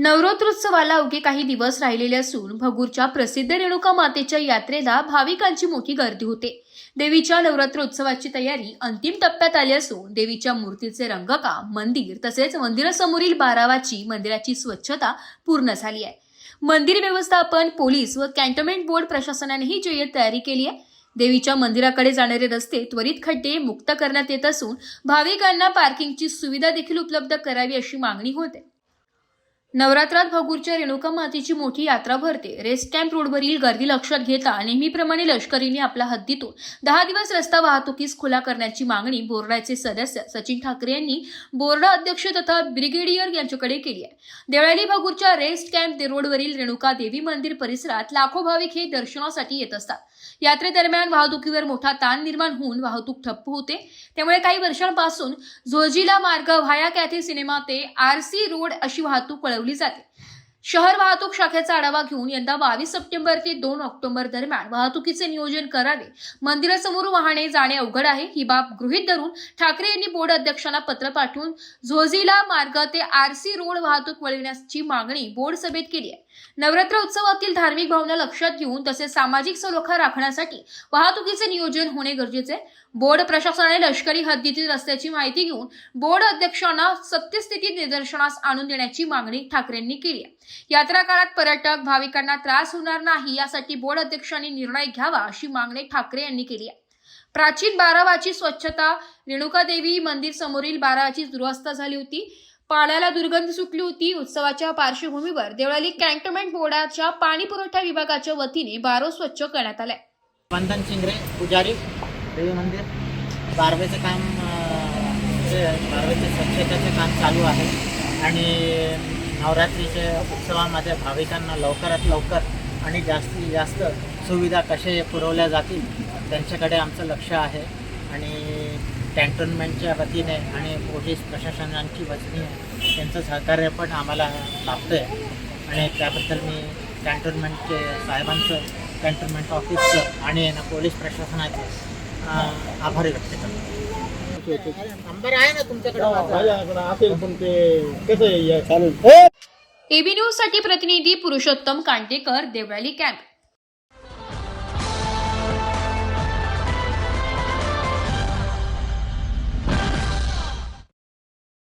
नवरात्रोत्सवाला अवघे काही दिवस राहिलेले असून भगूरच्या प्रसिद्ध रेणुका मातेच्या यात्रेला भाविकांची मोठी गर्दी होते. देवीच्या नवरात्रोत्सवाची तयारी अंतिम टप्प्यात आली असून देवीच्या मूर्तीचे रंगकाम मंदिर तसेच मंदिरासमोरील बारावाची मंदिराची स्वच्छता पूर्ण झाली आहे. मंदिर व्यवस्थापन पोलीस व कॅन्टोन्मेंट बोर्ड प्रशासनानेही जय्यत तयारी केली आहे. देवीच्या मंदिराकडे जाणारे रस्ते त्वरित खड्डे मुक्त करण्यात येत असून भाविकांना पार्किंगची सुविधा देखील उपलब्ध करावी अशी मागणी होते नवरात्रात भगूरच्या रेणुका मातेची मोठी यात्रा भरते. रेस्ट कॅम्प रोडवरील गर्दी लक्षात घेता नेहमीप्रमाणे लष्करीने आपल्या हद्दीतून दहा दिवस रस्ता वाहतुकीस खुला करण्याची मागणी बोर्डाचे सदस्य सचिन ठाकरे यांनी बोर्ड अध्यक्ष तथा ब्रिगेडियर यांच्याकडे केली आहे. देवळाली भगूरच्या रेस्ट कॅम्प रोडवरील रेणुका देवी मंदिर परिसरात लाखो भाविक हे दर्शनासाठी येत असतात. यात्रेदरम्यान वाहतुकीवर मोठा ताण निर्माण होऊन वाहतूक ठप्प होते. त्यामुळे काही वर्षांपासून झोजिला मार्ग व्हाया कॅथे सिनेमा ते आर सी रोड अशी वाहतूक वाढवली जाते. शहर वाहतूक शाखेचा आढावा घेऊन यंदा बावीस सप्टेंबर ते दोन ऑक्टोबर दरम्यान वाहतुकीचे नियोजन करावे. मंदिरासमोर वाहने जाणे अवघड आहे. ही बाब गृहीत धरून ठाकरे यांनी बोर्ड अध्यक्षांना पत्र पाठवून झोझिला मार्ग ते आरसी रोड वाहतूक वळविण्याची मागणी बोर्ड सभेत केली आहे. नवरात्र उत्सवातील धार्मिक भावना लक्षात घेऊन तसेच सामाजिक सलोखा राखण्यासाठी वाहतुकीचे नियोजन होणे गरजेचे. बोर्ड प्रशासनाने लष्करी हद्दीतील रस्त्याची माहिती घेऊन बोर्ड अध्यक्षांना सत्यस्थिती निदर्शनास आणून देण्याची मागणी ठाकरेंनी केली आहे. यात्रा काळात पर्यटक भाविकांना त्रास होणार नाही यासाठी बोर्ड अध्यक्षांनी निर्णय घ्यावा अशी मागणी ठाकरे यांनी केली आहे. प्राचीन बारावाची स्वच्छता रेणुकादेवी मंदिर समोरील बारावाची दुरुस्त झाली होती. पाण्याला दुर्गंध सुटली होती. उत्सवाच्या पार्श्वभूमीवर देवळाली कॅन्टोन्मेंट बोर्डाच्या पाणी पुरवठा विभागाच्या वतीने बारो स्वच्छ करण्यात आलाय बंधन चिंगरे पुजारी देवी मंदिर. बारवेचं काम अं, जे बारवेचे काम चालू आहे. आणि नवरात्रीच्या उत्सवामध्ये भाविकांना लवकरात लवकर आणि जास्तीत जास्त सुविधा कसे पुरवल्या जातील त्यांच्याकडे आमचं लक्ष आहे. आणि कॅन्टोन्मेंटच्या वतीने आणि पोलीस प्रशासनांची वतीने त्यांचं सहकार्य पण आम्हाला लाभतं आहे आणि त्याबद्दल मी कॅन्टोन्मेंटचे साहेबांचं कॅन्टोन्मेंट ऑफिसचं आणि ना पोलीस प्रशासनाचे आभारी व्यक्त करतो. नंबर आहे ना तुमच्याकडे? माझा? माझ्याकडे असेल पण ते कसं आहे? या चालेल एबी न्यूजसाठी प्रतिनिधी पुरुषोत्तम कांटेकर देवळाली कॅम्प.